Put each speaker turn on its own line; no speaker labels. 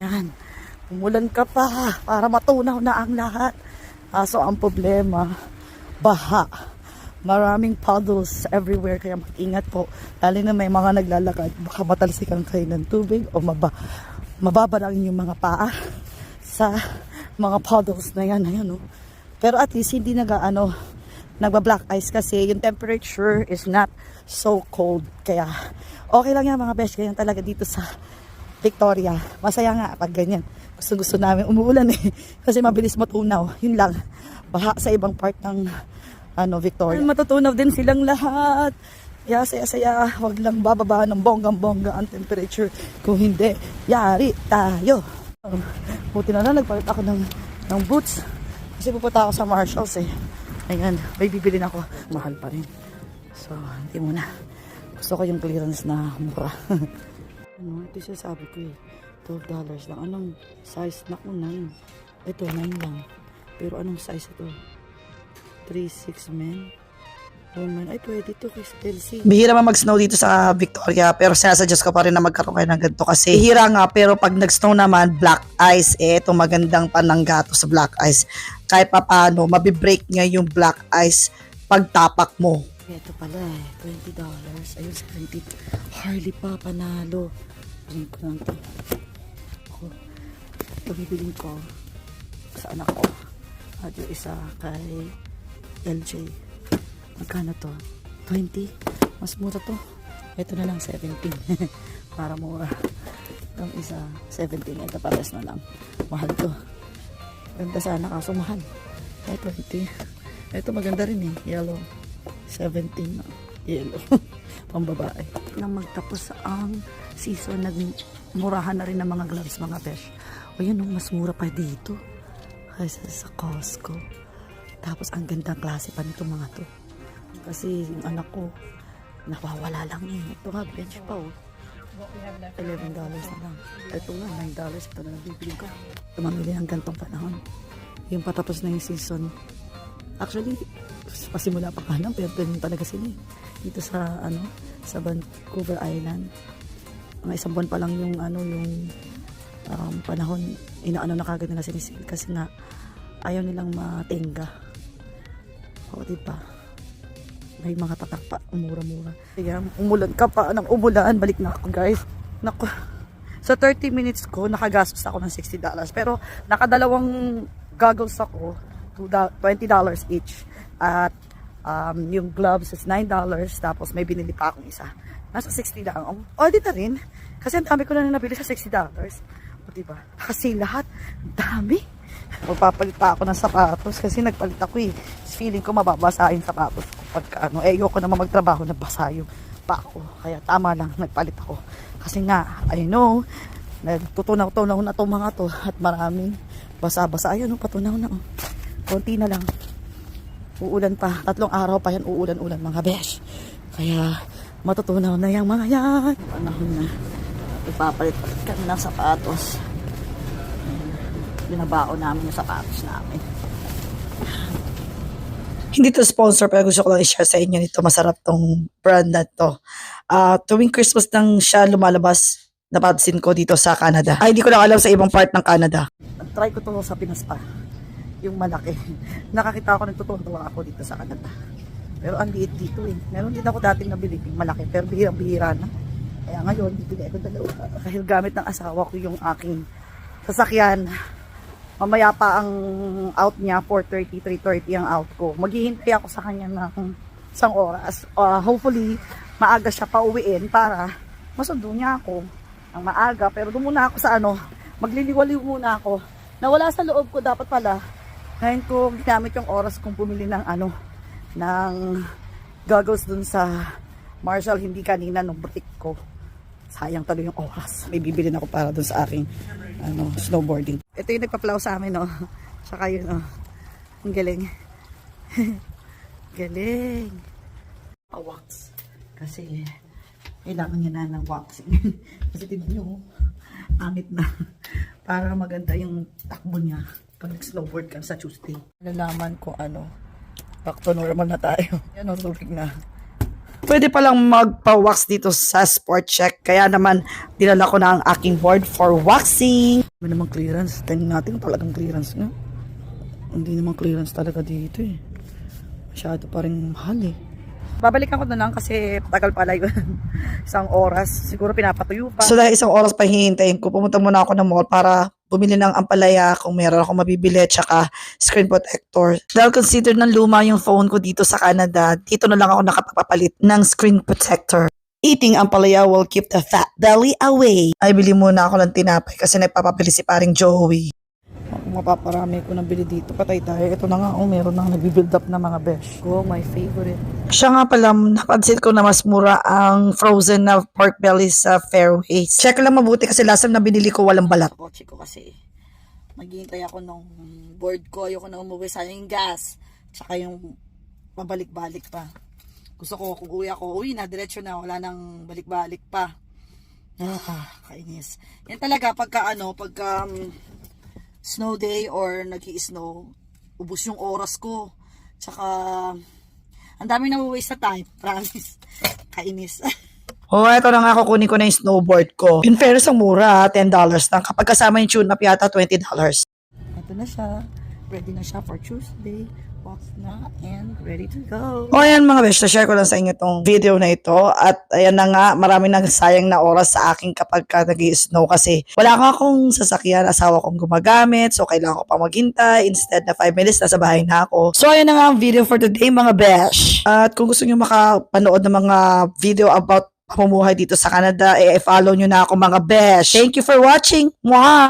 Yan. Umulan ka pa para matunaw na ang lahat. Aso ang problema, baha. Maraming puddles everywhere kaya mag-ingat po. Lalo na may mga naglalakad, baka matalsikan kayo ng tubig o maba, mababa lang yung mga paa sa mga puddles na yan. Ayan, oh. Pero at least hindi naga ano, nagba-black ice kasi yung temperature is not so cold. Kaya okay lang yan mga besh. Ganyan talaga dito sa Victoria. Masaya nga pag ganyan. Gusto gusto namin umuulan eh. Kasi mabilis matunaw. Yun lang. Baha sa ibang part ng ano, Victoria. Matutunaw din silang lahat. Kaya saya-saya. Huwag lang bababa ng bonggang-bongga ang temperature. Kung hindi, yari tayo. Buti na lang, nagpalit ako ng, ng boots. Kasi pupunta ako sa Marshalls eh. Ayan, may bibilin ako. Mahal pa rin. So, hindi muna. Gusto ko yung clearance na mura. ano, ito siya sabi ko eh. $12 lang. Anong size? Naku, 9. Ito, 9 lang. Pero anong size ito? 3-6 men. Woman. Ay, pwede to kay Elsie.
Bihira man mag-snow dito sa Victoria pero sinasuggest ko pa rin na magkaroon kayo ng ganito kasi bihira nga pero pag nag-snow naman black ice eh ito magandang pananggato sa black ice kahit pa paano mabibreak niya yung black ice pag tapak mo
Ito pala eh. $20. Ayun, 70. Harley pa, panalo. Ko lang to. Ako. Ito bibiling ko sa anak ko. At yung isa kay LJ. Magkano to? 20? Mas mura to. Ito na lang, 17. Para mura. Itong isa, 17. Ito pares na lang. Mahal to. Ganda sana kaso mahal. Ay, 20. Ito maganda rin eh. Yellow. 17 na. Yellow. Pambabae. Nang magtapos ang season, nagmurahan na rin ng mga gloves, mga besh. O oh, mas mura pa dito. Kaysa sa Costco. Tapos ang gandang klase pa nito mga to. Kasi yung anak ko, nawawala lang eh. Ito nga, bench pa oh. $11 na lang. Ito nga, $9. Ito na nabibili ko. Tumamili ng gantong panahon. Yung patapos na yung season. Actually, pasimula pa ka lang, pero ganun talaga sila eh. Dito sa, ano, sa Vancouver Island. Mga isang buwan pa lang yung, ano, yung um, panahon, inaano na kagad nila sinisil kasi nga, ayaw nilang matingga. O, diba? May mga tatak pa, umura-mura. Kaya, umulan ka pa ng umulan, balik na ako guys. Naku, sa 30 minutes ko, nakagastos ako ng $60. Pero, nakadalawang goggles ako, $20 each. At, um, yung gloves is $9. Tapos, may binili pa akong isa. Nasa 60 lang. Um, Audit na rin. Kasi ang dami ko na nabili sa $60. O, diba? Kasi lahat, dami. Magpapalit pa ako ng sapatos kasi nagpalit ako eh. Feeling ko mababasa yung sapatos ko pagka ano. Eh, ayoko naman magtrabaho na basa yung pa ako. Kaya tama lang, nagpalit ako. Kasi nga, I know, nagtutunaw-tunaw na to mga to at maraming basa-basa. Ayun, oh, patunaw na. Oh. Konti na lang. Uulan pa. Tatlong araw pa yan uulan-ulan mga besh. Kaya matutunaw na yung mga yan. Panahon na. Ipapalit-palit kami ng sapatos. Binabao namin yung sapatos namin.
hindi to sponsor pero gusto ko lang i-share sa inyo nito masarap tong brand na to Ah, tuwing Christmas nang siya lumalabas napansin ko dito sa Canada ay hindi ko lang alam sa ibang part ng Canada
Try ko to sa Pinas pa. Yung malaki. Nakakita ako nagtutuwa ako dito sa Canada. Pero ang liit dito eh. Meron din ako dating nabili yung malaki. Pero bihirang-bihira na. Kaya ngayon, bibili ako dalawa. Dahil gamit ng asawa ko yung aking sasakyan. Mamaya pa ang out niya, 4.30, 3.30 ang out ko. Maghihintay ako sa kanya ng isang oras. Uh, hopefully, maaga siya pauwiin para masundo niya ako ang maaga. Pero doon muna ako sa ano, magliliwaliw muna ako. Nawala sa loob ko dapat pala. Ngayon ko ginamit yung oras kong pumili ng ano, ng goggles dun sa Marshall, hindi kanina nung butik ko. Sayang talo yung oras. May bibili na ako para dun sa aking ano, snowboarding. Ito yung nagpa-plow sa amin, no. Tsaka yun, oh. Ang galing. galing. Pa-wax. Kasi, kailangan niya na ng waxing. Kasi tignan nyo, oh. angit na. Para maganda yung takbo niya pag nag-snowboard ka sa Tuesday. Nalaman ko ano, back to normal na tayo. Yan, tubig na.
pwede palang magpa-wax dito sa sport check. Kaya naman, dinala ko na ang aking board for waxing.
May naman clearance. Tingnan natin kung talagang clearance nga. Hindi naman clearance talaga dito eh. Masyado pa rin mahal eh. Babalikan ko na lang kasi tagal pala yun. Isang oras. Siguro pinapatuyo pa.
So dahil isang oras pa hihintayin ko, pumunta muna ako ng mall para bumili ng ampalaya kung meron ako mabibili tsaka screen protector. Dahil consider ng luma yung phone ko dito sa Canada, dito na lang ako nakapagpapalit ng screen protector. Eating ampalaya will keep the fat belly away. Ay, bili muna ako ng tinapay kasi nagpapabili si paring Joey.
Kung mapaparami ko ng bili dito, patay tayo. Ito na nga, oh, meron nang nagbibuild up na mga besh. Oh, my favorite.
Siya nga pala, napansin ko na mas mura ang frozen na pork belly sa Fairways. Check lang mabuti kasi last time na binili ko walang balat.
Kotse ko kasi. Maghihintay ako nung board ko. Ayoko na umuwi sa yung gas. Tsaka yung pabalik-balik pa. Gusto ko kung uwi ako, uwi na, diretso na. Wala nang balik-balik pa. Ah, kainis. Yan talaga pagka ano, pagka um, snow day or nag snow ubus yung oras ko. Tsaka, ang dami na waste na time. Promise. Kainis.
Oh, eto na nga kukunin ko na yung snowboard ko. In fairness, ang mura, ah, $10 lang. Kapag kasama yung tune up yata, $20.
Ito na siya. Ready na siya for Tuesday. Box na and ready to go.
O ayan mga besh, share ko lang sa inyo itong video na ito. At ayan na nga, marami nang sayang na oras sa akin kapag ka nag snow kasi wala ka akong sasakyan, asawa kong gumagamit, so kailangan ko pang maghintay. Instead na 5 minutes, nasa bahay na ako. So ayan na nga ang video for today mga besh. At kung gusto nyo makapanood ng mga video about pamumuhay dito sa Canada, eh, follow nyo na ako mga besh. Thank you for watching. Mwah!